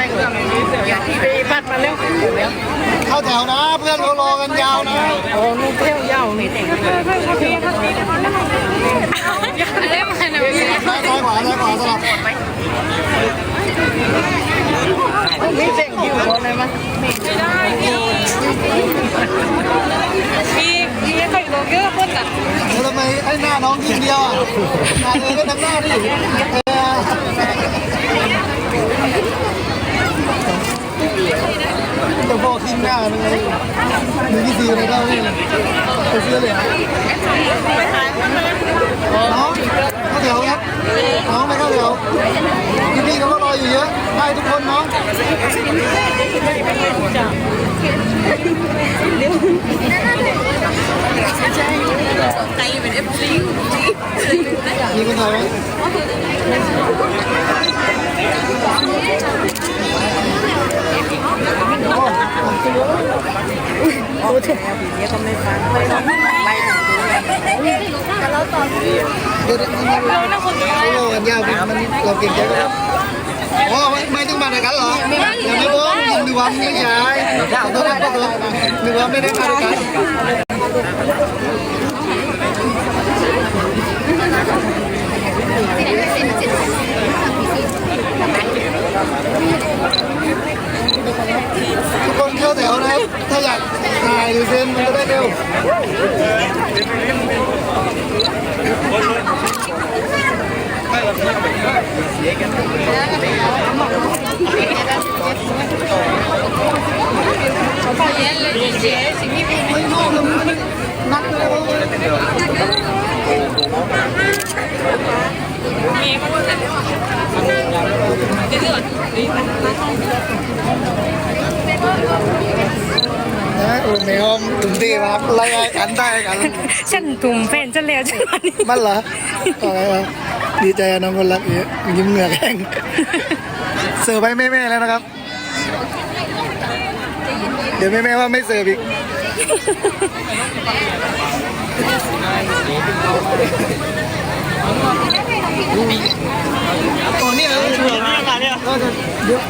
บีบปัดใต้เครื่องนี้เดี๋ยวอยากที่บีปัดมาเร็วเดี๋ยวเข้าแถวนะ เพื่อนเขารอกันยาวนะโอ้ลูกเที่ยวยาวนี่แต่งเลยอะไรมาเนี่ยซ้ายซ้ายขวาซ้ายขวาสลับนี่แต่งอยู่บนเลยมั้ยมีมีใครบอกเยอะคนอะแล้วทำไมไอ้หน้าน้องทีเดียวอะหน้าเลยก็ทำหน้าดิ จะบอกทิ้งหน้ามันเลยมีที่ซีอะไรบ้างเนี่ยไปซื้อเลยน้องเข้าแถวครับน้องไม่เข้าแถวพี่พี่ๆเขาก็รออยู่เยอะได้ทุกคนน้องใครเป็นเอฟซีมีคนถ่ายไหม โอ้ถึงแล้วบีนี้ก็ไม่ฟังไม่ต้องไปถึงดูเลยเดี๋ยวเดี๋ยวเราเราคนเดียวเรากันยาวมันเราเก่งใจก็อ๋อไม่ไม่ต้องมาด้วยกันหรออย่าไม่บอกยินดีว่าไม่ใช่ต้องได้ก็ต้องดีว่าไม่ได้มาด้วยกันทุกคนเข้าแถวนะครับ ถ้าอยากถ่ายหรือเซ็นมันจะได้เร็ว ไม่รู้มันนักเลย นะโอ้แมวถึงที่ ครับไล่กันได้กัน ฉันถุ่มแฟนฉันแล้วฉันมานี่มันเหรออะไรวะดีใจน้องคนรักเยอะยิ้มเหงื่อแห้งเสิร์ฟให้แม่ๆแล้วนะครับ เดี๋ยวแม่ๆว่าไม่เสิร์ฟอีกตอนนี้เออเสิร์ฟนี่อะไรเนี่ยก็จะเยอะ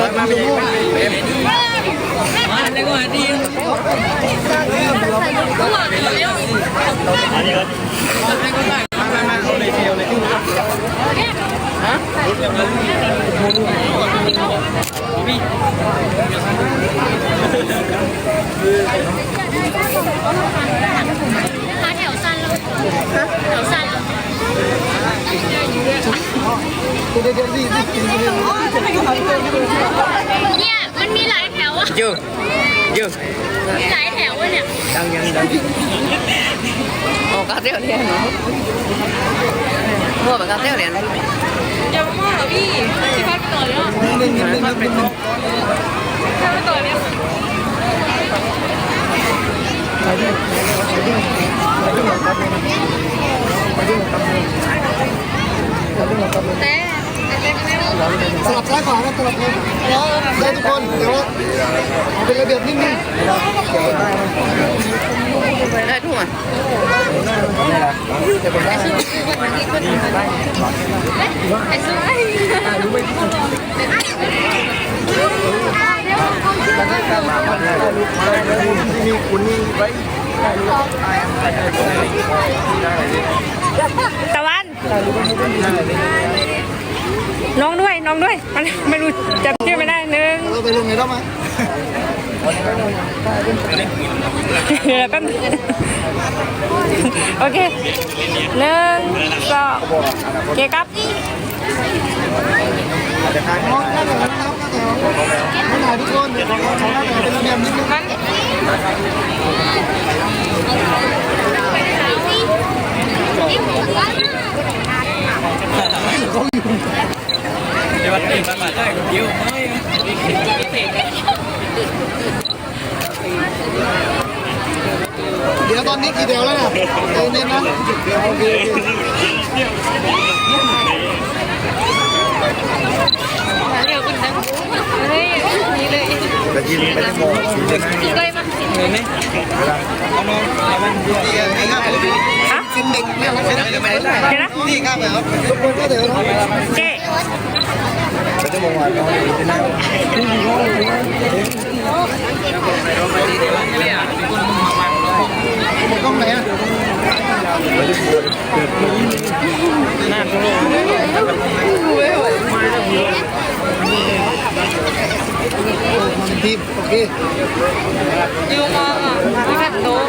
ตัดมาเป็นพวกอะไรก็ดีมา แถวสั้นแล้วแถวสั้นแล้ว เดี๋ยวเดี๋ยวนี่นี่กินเดี๋ยวเนี่ยมันมีหลายแถวอะยูยูมีหลายแถวอะเนี่ยดังยังดังโอ้กาเตี้ยวเนี่ยเนาะมั่วแบบกาเตี้ยวเนี่ยอย่ามาเหรอพี่ที่พัดไปต่อเลยอะนึงนึงนึงนึงนึงพัดไปต่อเนี่ยแต่แต่ไม่รู้ สลับซ้ายขวานะสลับเลยแล้วได้ทุกคนเดี๋ยวเอาเป็นระเบียบนิดนึงได้ทุกอะไอ้สุดมีคุณนี่ไว้ ตะวัน น้องด้วยน้องด้วยมันไม่รู้จำชื่อไม่ได้หนึ่งเราไปลงไหนได้ไหมเดี๋ยวแป๊บนึงโอเคหนึ่งสองโอเคครับน้องหน้าแถวนะครับหน้าแถวไม่ถ่ายทุกคนเดี๋ยวขอขอหน้าแถวเป็นระเบียบนิดนึง เดี๋ยวตอนนี้กี่เดียวแล้วเนี่ยเดี๋ยวนี้นะเดี๋ยวโอเคเร็วคุณนะเฮ้ยนี่เลยนี่กล้มากสีเลยไหมเอาน้องเอาบ้านเดียวง่ายๆเลย เด็กเนี่ยไม่ได้เยวนะนี่ข้ครับทุกคนก็เดี๋ยวเจ๊จะมาตอนนี้นะ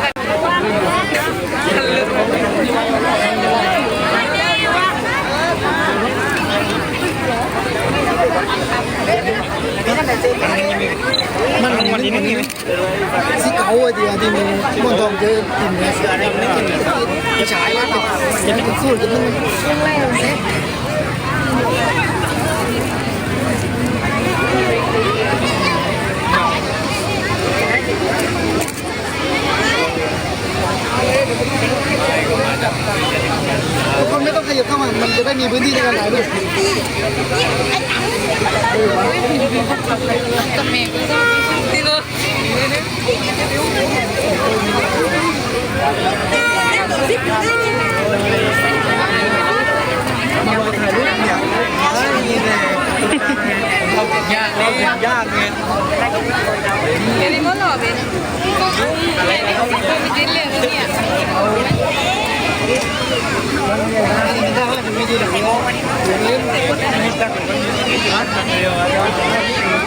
ย มันนี่นี่สีเก่าอะดีอะที่มันมันต้องเจอกินเนื้อเสืออะไรไม่กินจะฉายแล้วจะเป็นสู้จะมัน ทุกคนไม่ต้องขยับเข้ามา มันจะได้มีพื้นที่ในการถ่ายรูป이거ย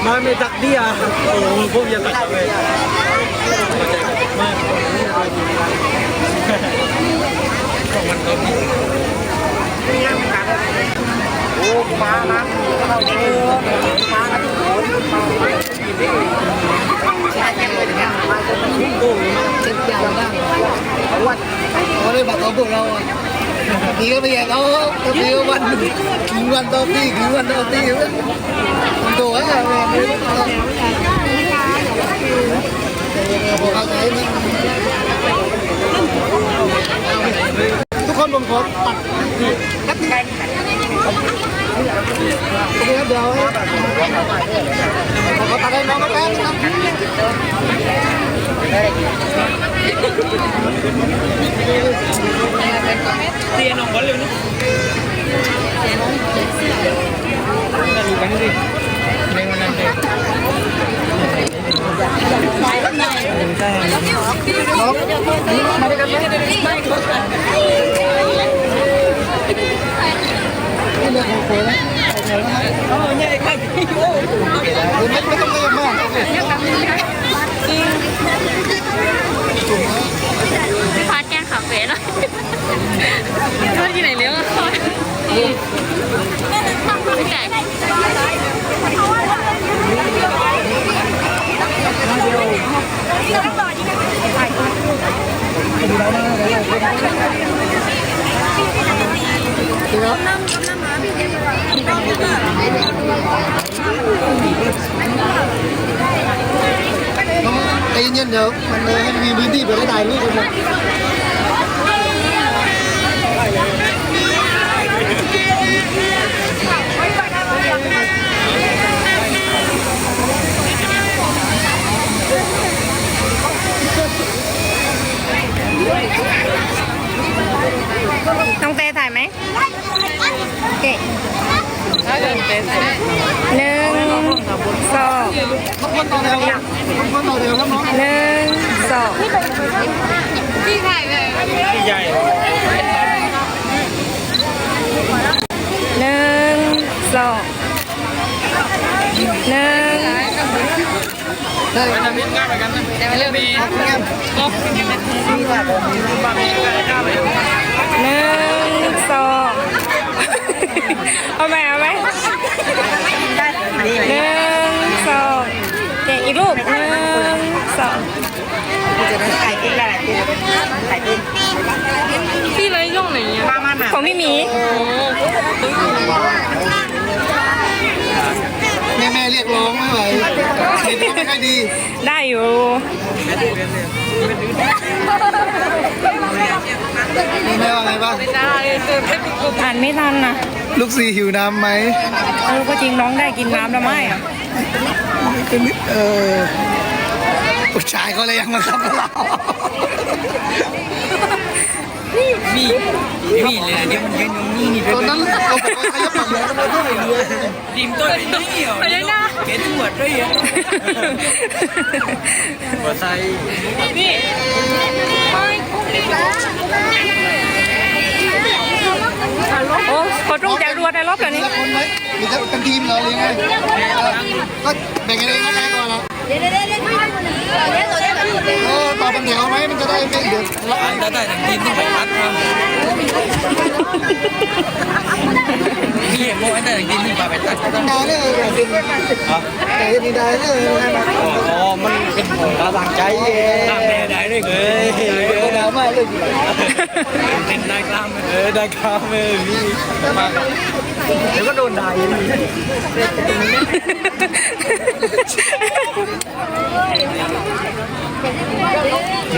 มาไม่ตักเดียโอ้โหพวกยังตักเลยโอ้มานะเราเดินมานะเขาเลยบอกเขาพราอะทีก็ไม่ อยากเอาทีก็วันถึงวันต่อปีถึงวันต่อปีตัวอะไรทุกคนผมขอตัดแป๊บนึง โอเคครับเดี๋ยวขอตัดให้น้องแป๊บนึงครับนี่เรื่องของโค้งโอ้ยใหญ่ครับพี่โอ้ไไม่ต้องเรียกมากพี่พาแกล้งคาเฟ่หน่อยเพื่อนที่ไหนเลี้ยงอะไม่แจกใจเย็นๆเดี๋ย นเลยให้มีพื้นที่เพื่อได้ถ่ายรูปกั น้องเตถ่ายไหมโอเคหนึ่งสองหนึ่งสองพี่ถ่ายเลยใหญ่หนึ่งสองหนึ่ง สองพี่ถ่ายเลยใหญ่หนึ่งสองหนึ่งไม่เลือกมีงามหนึ่งสองเอาไหมเอาไหมหนึ่งสองเจ๊อีกรูปหนึ่งสองพี่ไรย่องไหนอะของพี่หมี แม่แม่เรียกร้องไม่ไหวเห็นก็ไม่ค่อยดี ได้อยู่แม่ว่าไงบ้างไม่ได้เจอแค่ปิดกลุ่มอ่านไม่ทันนะลูกซีหิวน้ำไหมเออก็จริงน้องได้กินน้ำแล้วไหมอะเป็นมิตรเออผู้ชายเขาเลยยังมาทำกับเรา มีมีเลยเดี๋ยวมันยืนอยู่นี่นี่ตอนนั้นเราบอกว่าขยับไปเยอะทำไมต้องไปเยอะทีมตัวเป็นนี่เหรอไปเลยนะเกตหมดด้วยอะหัวใจนี่โอ้ขอตรงจากรัวได้รอบ เดี๋ยวทีนี้ละคนไมหรือจะเป็นทีมเหรอหรือไงก็แบ่งกันเองนะใครก่อนนะเออต่อเป็นแถวไหมมันจะได้ไม่เดือดร้อนอันได้แต่ทีมต้องไปพัดครับพี่เห็นโม่ได้แต่ทีมต้องไปพัดได้เลยสิแต่ยังได้เลยอ๋อมันเป็นหัวกำลังใจเองตามแน่ได้เลยเฮ้ยดาวมากเลยเป็นได้กล้ามเออได้กล้ามเออพี่มาเดี๋ยวก็โดนด่าอีก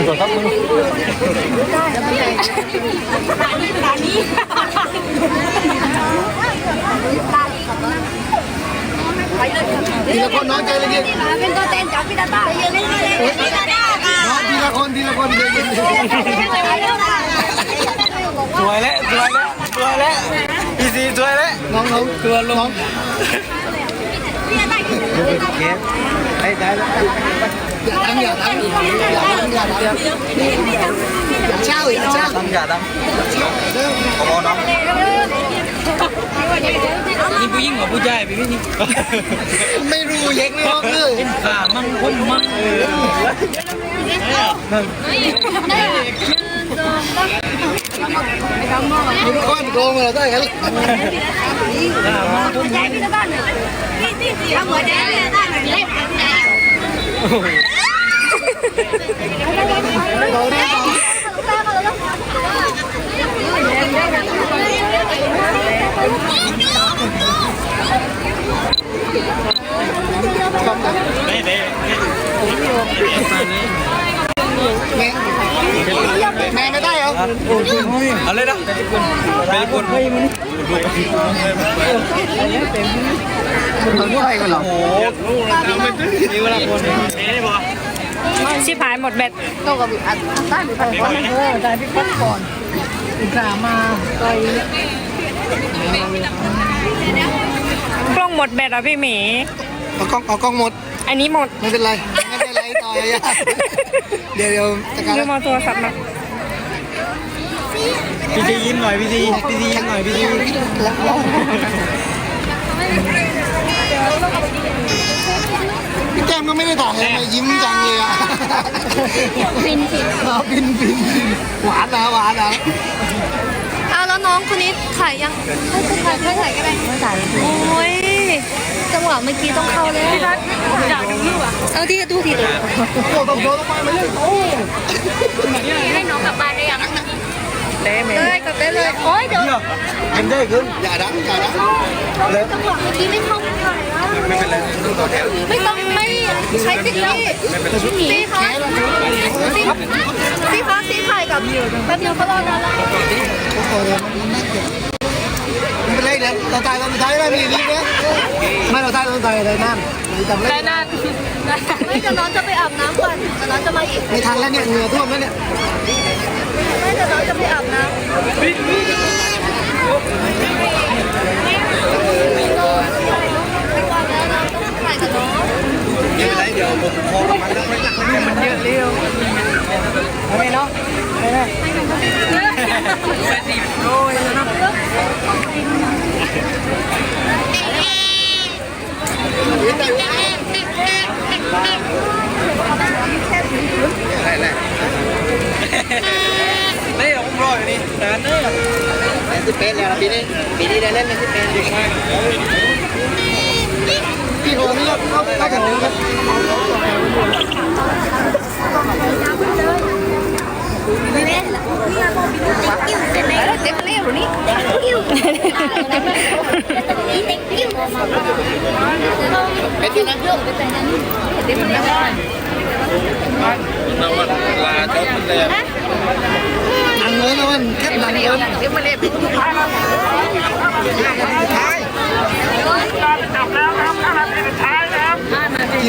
ก่อนครับมึงทีละคนน้องใจเย็นน้องทีละคนทีละคนใจเย็นสวยแล้วสวยแล้วสวยแล้วอีซีสวยแล้วน้องน้องตัวลง ได้ได้แล้วอย่าทำอย่าทำอย่าทำอย่าทำอย่าเช่าอย่าเช่าทำอย่าทำขอน้องนี่ผู้หญิงกับผู้ชายพี่นี่ไม่รู้เย็กไม่ออกเลยข่ามั่งพุ่มมั่งเออนั่นทุกคนโกงได้กันขามั่งพุ่มมั่งเราได้ครับ ไม่ได้แม่ แม่ไม่ได้เหรอเอาเลยนะเป็นคนเป็นคนมันว่าอะไรกันเหรอโอ้โหนี่เวลาคนนี่บอกชิบหายหมดแบตไปก่อนนะกล้องหมดแบตอะพี่หมีเอากล้องเอากล้องหมด อันนี้หมด ไม่เป็นไรไม่เป็นไร ต่อยาเดี๋ยวเดี๋ยวจัดการเดี๋ยวมาโทรศัพท์มาพี่ซียิ้มหน่อยพี่ซีพี่ซียิ้มหน่อยพี่ซีพี่แก้มก็ไม่ได้ถ่ายทำไมยิ้มจังเลยอะฟินฟินบินบินบินหวานนะหวานนะเอาแล้วน้องคนนี้ถ่ายยังถ่ายไม่ถ่ายก็ได้ไม่ถ่ายโอ้ย จังหวะเมื่อกี้ต้องเข้าเลยพี่รัฐอยากดูอยู่อะเอาที่ดูทีดูโอ้ต้องโดนต้องไปไม่เลยโอ้ให้น้องกลับบ้านได้ยังเด้ไหมได้กลับได้เลย โอ้ยเดี๋ยวยิ้มได้ขึ้นอย่าดังอย่าดังจังหวะเมื่อกี้ไม่เข้าไม่ถ่ายแล้วไม่เป็นไรต้องต่อแถวไม่ต้องไม่ใช้สิทธิ์พี่พี่คะพี่พี่คะพี่ถ่ายกับแป๊บเดียวก็รอนานแล้วโอ้โห ไม่เป็นไรเดี๋ยวเราตายตอนสุดท้ายได้มีนิดนะไม่เราตายตอนสุดท้ายได้นั่นจำได้ได้นั่นไม่เดี๋ยวน้องจะไปอาบน้ำก่อนเดี๋ยวน้องจะมาอีก ไม่ทันแล้วเนี่ยเหงื่อท่วมแล้วเนี่ยไม่เดี๋ยวน้องจะไปอาบน้ำถ่ายกับน้อง ไม่เป็นไรเดียวผมพอประมาณนั้นมันเยอะเร็วไมเนาะไม่ได้โอ้ยนะไม่เอาผมรอยนี่นานเนอะเล่นสิเป็นแล้วปีนี้ปีนี้ได้เล่นเล่นสิเป็นเก่งมาก พี่โหนี่ก็ก็ก็อย่างนี้ครับเต็มเร็วนี่กิ้วไปที่นั่นเรื่องเต็มเร็วนาวันลาจบแต่อังเงินนะมันแค่หลังเงินเดี๋ยวมาเรีย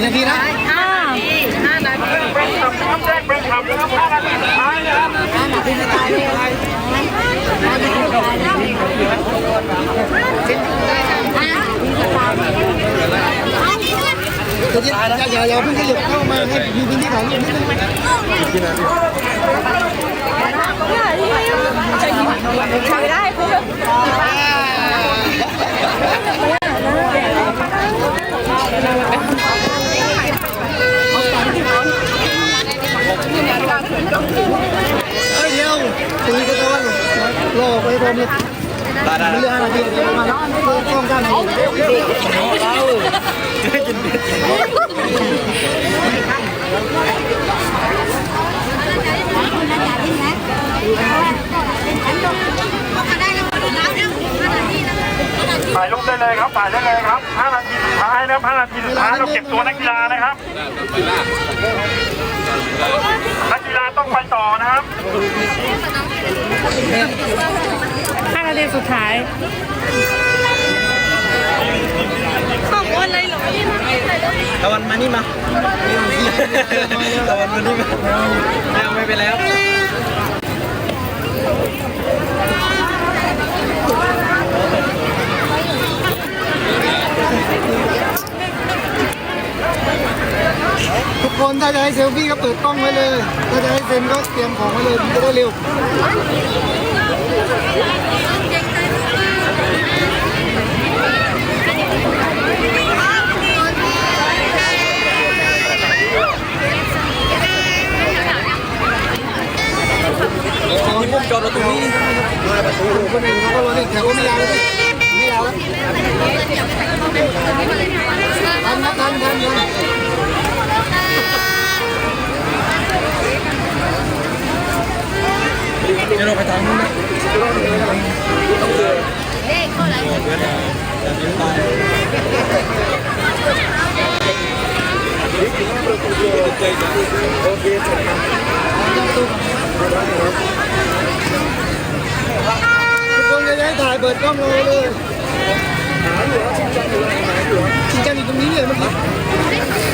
กท้ายห้านาทีทีกี่นาทีนะอ่าเดี๋ยวอย่าอย่าอย่าเพิ่งขยับเข้ามาให้มีพื้นที่ถ่ายรูปนิดนึงใช้ได้เพื่อเฮ้ยเดี๋ยวตรงนี้ก็จะว่า รอไปพร้อมเลยได้ได้ไม่เหลือห้านาทีเดี๋ยวประมาณกล้องด้านนี้เราจะกินเบียร์ถ่ายรูปได้เลยครับถ่ายได้เลยครับ5นาทีสุดท้ายนะครับ5นาทีสุดท้ายเราเก็บตัวนักกีฬานะครับนักกีฬาต้องไปต่อนะครับ ห้านาทีสุดท้ายตะวันมานี่มาตะวันมานี่มาไม่เอาไม่ไปแล้ว ทุกคนถ้าจะให้เซลฟี่ก็เปิดกล้องไว้เลย ถ้าจะให้เซ็นก็เตรียมของไว้เลยมันจะได้เร็วมีปุ่มจอดรถตรงนี้คนอื่นเขาก็รอนี่แถวก็ไม่ยาวเลยไม่ยาวแล้วทันนะทันทันทัน เดี๋ยวเราไปทางนู้นนะทุกคน ช่ายเปิดกล้องเลยเลยชิงจังอยู่ตรงนี้เลยเมื่อกี้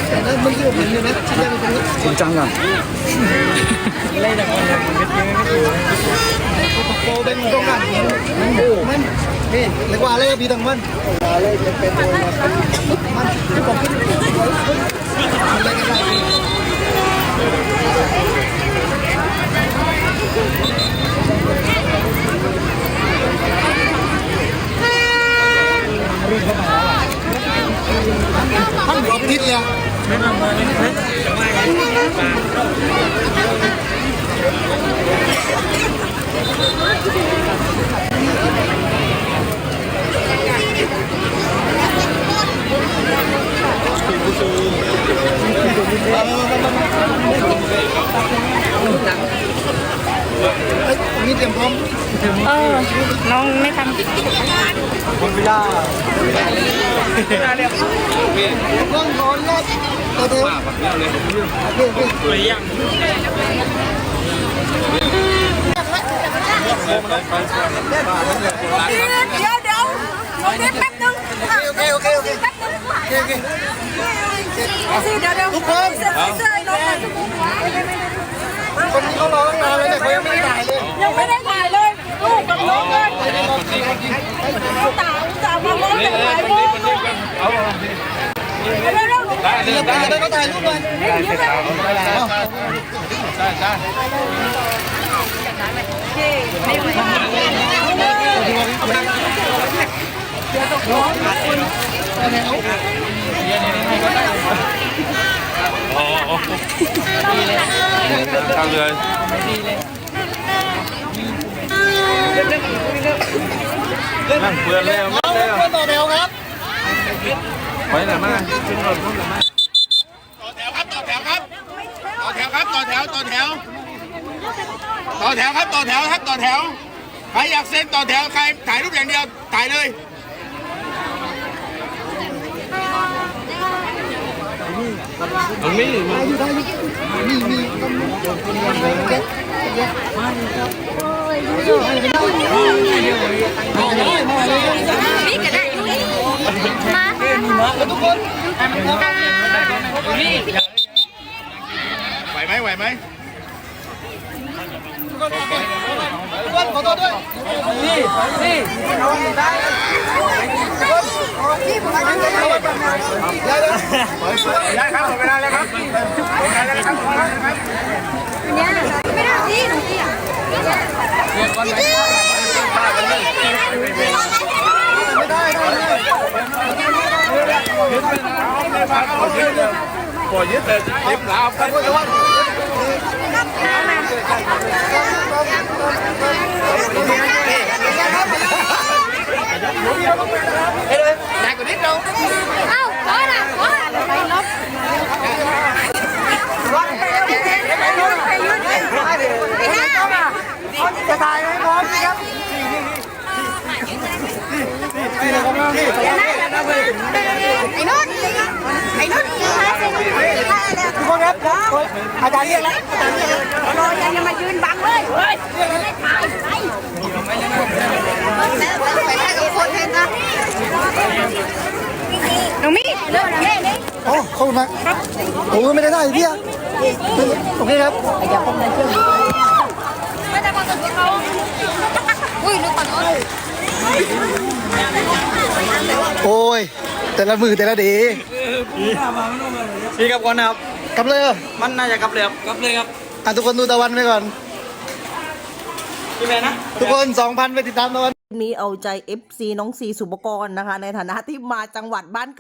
แต่นั้นเมื่อกี้ผมเห็นเลยนะชิงจังอยู่ตรงนี้จริงจังอะเล่นแต่คนเนี่ยมันไม่ไม่ไม่ถูกโปเป็นตรงกันมันโอ้มันนี่เรียกว่าอะไรพี่ตังมันอะไรเป็นเป็นตัวมันที่ผมคิดมันอะไรกันได้ ท่านบอกทิศเลยเอ้ย มีเตรียมพร้อมเออ น้องไม่ทคนเวลาเรื่องร้อนแรกเดี๋ยวเดี๋ยวโอเคโอเคตัวยังโอเคโอเคโอเคโอเคโอเคทุกคนคน นี้เขารอตั้งนานแล้วเนี่ยเขายังไม่ได้ถ่ายเลยยังไม่ได้ถ่ายเลยลูกกับน้องเลยเอาตาตามาล้อแต่ถ่ายรูปเร็วเร็วเดี๋ยวไปเดี๋ยวไปถ่ายรูปเลย ทางเรือนั่งเปลือนแล้วเอาเพื่อนต่อแถวครับไปไหนมาต่อแถวครับต่อแถวครับ ต่อแถวครับต่อแถวต่อแถว ต่อแถวครับต่อแถวครับต่อแถวใครอยากเซ็นต่อแถวใครถ่ายรูปอย่างเดียวถ่ายเลย ตรงนี้มายอยู่ได้ยอยู่นี่นี่ต้องเก็บเยอะมาได้มาเลยนี่ก็ได้อยู่นี่มาแล้วทุกคนไหวไหมไหวไหมทุกคน ขอโทษด้วยนี่นี่ได้ครับหมดเวลาแล้วครับหมดเวลาแล้วครับหมดเวลาแล้วครับไม่ได้สิหนูเสียไม่ได้ได้ได้ปล่อยยึดเลย เก็บลาวไปเอ้าขอละขอละไปลบ ไอ้นุ่นไอ้นุ่นมาสิทุกคนครับอาจารย์เรียกแล้วอาจารย์เรียกแล้วรอยังจะมายืนบังเลยเฮ้ยไม่ถ่ายไปแล้วไปได้กับคนเห็นนะน้องมี่เลิกนะแม่นี่โอ้ขอบคุณมากโอ้ไม่ได้ได้พี่อะโอเคครับไม่ได้มาถึงเขาอุ้ยนึกก่อนเอ้ย โอ้ย แต่ละมือแต่ละเดย์พี่กับก่อนนะครับกลับเลยเหรอมันน่าจะกลับเลยครับกลับเลยครับอะทุกคนดูตะวันไปก่อน พี่แม่นะ ทุกคน2,000ไปติดตามตะวัน นี้เอาใจ FC น้องซีสุปกรณ์นะคะ ในฐานะที่มาจังหวัดบ้านเกิด